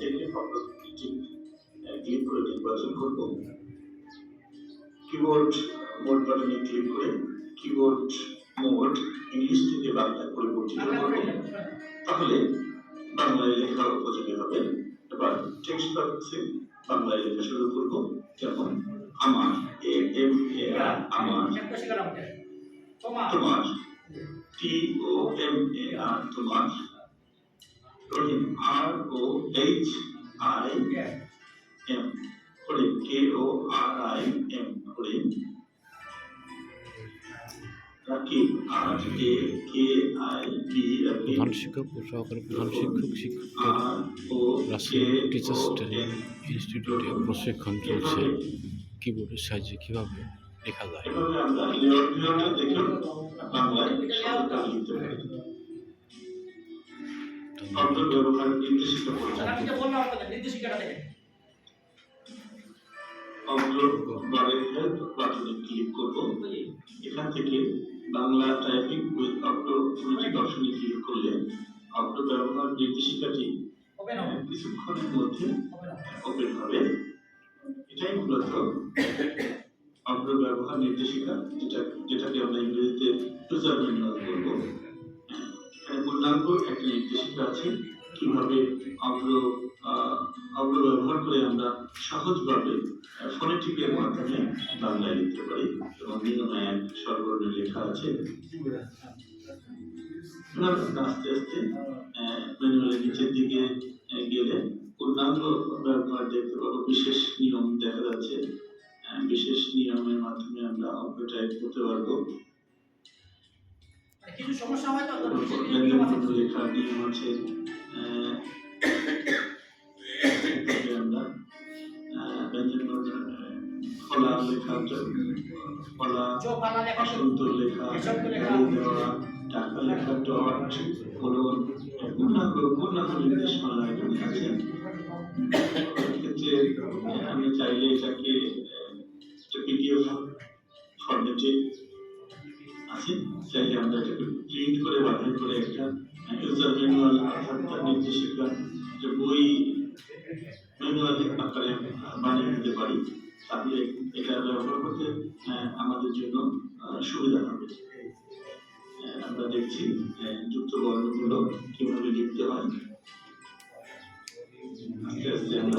থেকে ফটোটি ক্লিক করে নির্বাচন করব। কিবোর্ড মোড বাটনে ক্লিক করে কিবোর্ড মোড ইংলিশ থেকে বাংলায় পরিবর্তিত করব। তাহলে বাংলায় লেখা উপযোগী হবে। এবার টেক্সট বক্সে বাংলায় লেখা শুরু করব যেমন আমার এ এম এ আর আমার তোমার। টি ও এম এ আর তোমার। Rahim R O H I M হরিম K O R I M হরিম Rakib R A K I B Rakib প্রধান শিক্ষক ও সহকারী প্রধান শিক্ষক শিক্ষকদের ও রাজশাহী কে টিচার্স ও ট্রেনিং ইনস্টিটিউটে প্রশিক্ষণ চলছে। কিবোর্ডের সাহায্যে কীভাবে লেখা যায়? শব্দ ব্যবহার নির্দেশিত করতে আমি বললাম আপনাদের নির্দেশিকাটা দেখেন। ক্লিক করব। এখান থেকে বাংলা টাইপিং উইথ অপশনে ক্লিক করলে অগ্র ব্যবহার নির্দেশিকাটি কিছুক্ষণের মধ্যে হবে। ওপেন হবে। এটাই মূলত অগ্র ব্যবহার নির্দেশিকা যেটা যেটাকে আমরা ইংরেজিতে ম্যানুয়াল বলব পূর্ণাঙ্গ একটা নির্দেশিকা আছে কীভাবে অগ্র অগ্র ব্যবহার করে আমরা সহজভাবে ফোনেটিকের মাধ্যমে বাংলায় লিখতে পারি। এবং নিয়মে সর্বর্ণে লেখা আছে। আস্তে আস্তে ম্যানুয়ালের নিচের দিকে গেলে পূর্ণাঙ্গ ব্যবহার দেখতে পাবো। বিশেষ নিয়ম দেখা যাচ্ছে। বিশেষ নিয়মের মাধ্যমে আমরা অঙ্ক টাইপ করতে পারব। কিছু সমস্যা হয় তো নিয়ম আছে। নিয়ম আছে লেখা। অসন্ত লেখা দেওয়া টাকা লেখা ডট পূর্ণাঙ্গ পূর্ণাঙ্গ আছে আমি চাইলে এটাকে পিডিএফ ফরম্যাটে আছে চাইলে আমরা এটাকে প্রিন্ট করে বাতিল করে একটা ইউজার ম্যানুয়াল অর্থাৎ তার নির্দেশিকা যে বই ম্যানুয়াল আকারে বানিয়ে নিতে পারি, তাহলে এটা ব্যবহার করতে আমাদের জন্য সুবিধা হবে। আমরা দেখছি যুক্ত বর্ণগুলো কীভাবে লিখতে হয়। আস্তে আস্তে আমরা